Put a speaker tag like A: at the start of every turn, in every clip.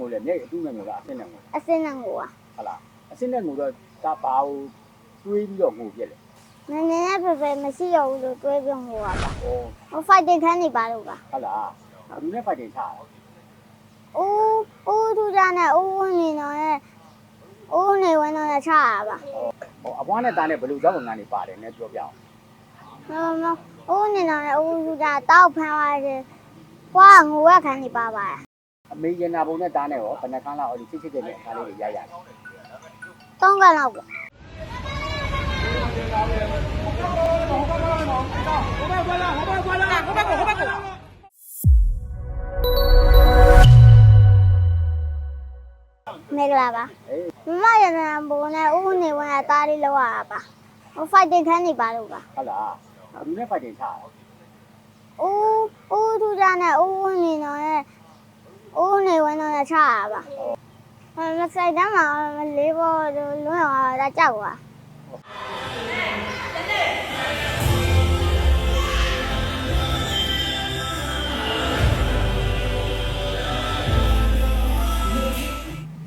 A: ငိုလဲမျက်ရည်အတူနဲ့ငိုလားအဆင်းနဲ့ငို
B: အစင်းနဲ့ကိုက
A: ဟုတ်လားအဆင်းနဲ့ငိုတော့ဒါဘာကိုတွေးပြီးတော့ငိုပြက်လဲ
B: နည်းနည်းနဲ့ဖေဖေမရှိရဘူးလို့တွေးပြဟိုပါပါ
A: ဟော
B: ဟို fighting ခန်းနေပါလို့ပါ
A: ဟုတ်လားဒီနေ့ဖိုက်တင်ချတာ
B: ဦးဦးထူကြနဲ့ဦးဝင်နေတော့ရဲ့ဦးနေဝင်တော့ချတာပါ
A: ဟောအပွားနဲ့သားနဲ့ဘယ်လိုကြောက်ငန်းနေပါတယ်နဲ့ပြောပြအောင်
B: မမဦးနေတော့ရဲ့ဦးထူကြတောက်ဖမ်းသွားတယ်ကွာငိုရခန်းနေပါပါ
A: အမေရနာဘုံနဲ့သားနဲ့ရောဘယ်နှခန်းလောက်အဲ့ဒီချစ်ချစ်တဲ့နဲ့အခါလေးတွေရရတယ်
B: သုံးကလောက်ပါမင်္ဂလာပါ
A: အေး
B: မမရတနာဘုံနဲ့ဦးနေဝင်ကတားလေးလောက်ရတာပါဟို fighting ခန်းနေပါလို့ပါ
A: ဟုတ်လားဒီနေ့ဖိုက်တင်ချတာ
B: ဦးဦးထူကြနဲ့ဦးဝင်နေတော့ ရဲ့ဦးနေဝင်တော့ချတာပါမဆိုင်တမ်းမှာလေးဘောလွန်းအောင်ဒါကြောက်ပါ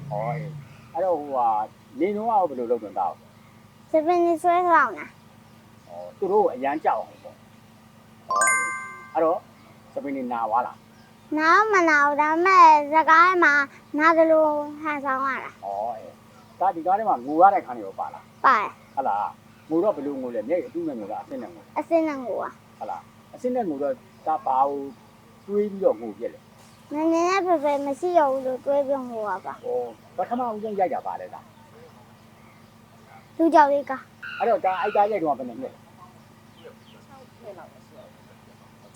A: ဟောအေးအဲ့တော့ဟိုဟာနေတော့ရောဘယ်လိုလုပ်တော့တာ
B: စပင်းနေဆွဲဆောင်တာ
A: ဟောသူတို့အရန်ကြောက်အောင်ပေါ့ဟောအေးအဲ့တော့စပင်းနေနာသွားလား
B: နားမနာဘူးဒါပေမဲ့စကားမှာနားကလေးဟန်ဆောင်ရတာ
A: ဟောအေးဒါဒီကားထဲမှာငိုရတဲ့ခန်းတွေရောပါလား
B: ပါတယ်
A: ဟုတ်လားငိုတော့ဘယ်လိုငိုလဲမျက်ရည်အတူနဲ့ငိုလားအဆင်းနဲ့ငို
B: အစင်းနဲ့ကိုက
A: ဟုတ်လားအဆင်းနဲ့ငိုတော့ဒါဘာကိုတွေးပြီးတော့ငိုပြက်လဲ
B: နည်းနည်းနဲ့ဖေဖေမရှိရဘူးလို့တွေးပြဟိုပါပါ
A: ဟောပထမဦးဆုံးရိုက်တာပါလဲဒါ
B: သူကြောက်လေးက
A: အဲ့တော့ဒါအိုက်ကားရိုက်တော့ဘယ်နဲ့မြက်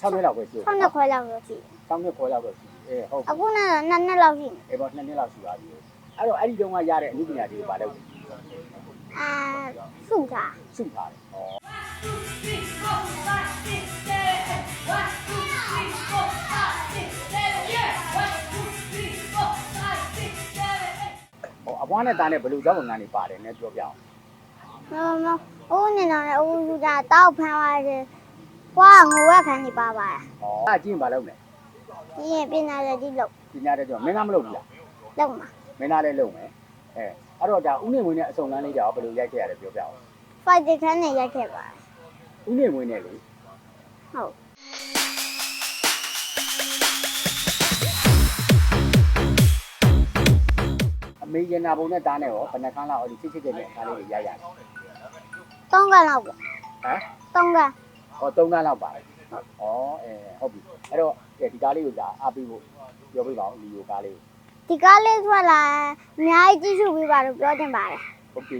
A: 6နှစ်လောက်ပဲရှိတယ်
B: ဆောင်းနှစ်ခွဲလောက်လို့ရှိတယ်
A: 6နှစ်ခွဲလောက်ပဲရှိတယ်အေးဟုတ်
B: အခုနဲ့တော့နှစ်နှစ်လောက်ရှိနေ
A: အေးပေါ့2နှစ်လောက်ရှိပါပြီအဲ့တော့အဲ့ဒီတုန်းကရတဲ့အမှုပညာတွေကိုပါလို့
B: အာစုတာ
A: စုထားတယ်ဟောဟောအပွားနဲ့သားနဲ့ဘယ်လိုကြောက်ငန်းနေပါတယ်နဲ့ပြောပြအောင်
B: မမဦးနေတော့လည်းဦးစုတာတောက်ဖမ်းသွားတယ် ကွာငိုရခန်းနေပါပါ
A: ဟောအဲ့ကျင့်ပါလို့လဲ
B: ဒီရင်ပြင်လာတဲ့ဒီလောက်
A: ပညာတဲ့ကြောင့်မင်းသားမလုပ်ဘူးလား
B: လောက်မှာ
A: မင်းသားလည်းလုပ်မယ်အဲအဲ့တော့ဒါဥနေဝင်နဲ့အစုံလန်းလေးကြောင့်ဘယ်လိုရိုက်ခဲ့ရလဲပြောပြအောင်
B: fighting ခန်းနေရိုက်ခဲ့ပါ
A: ဥနေဝင်နဲ့လေ
B: ဟုတ်
A: အမေရနာဘုံနဲ့သားနဲ့ရောဘယ်နှခန်းလောက်အဲ့ဒီချစ်ချစ်တဲ့နဲ့အခါလေးတွေရရတယ်
B: သုံးကလောက်ပါ
A: ဟမ်
B: သုံးက
A: ဟော3ခန်းလောက်ပါတယ်ဩအဲဟုတ်ပြီအဲ့တော့ဒီကားလေးကိုဒါအားပေးဖို့ပြောပြပါဦးဒီလိုကားလေးကို
B: ဒီကားလေးထွက်လာအများကြီးကြည့်ရှုပေးပါလို့ပြောတင်ပါတယ်
A: ဟုတ်ပြီ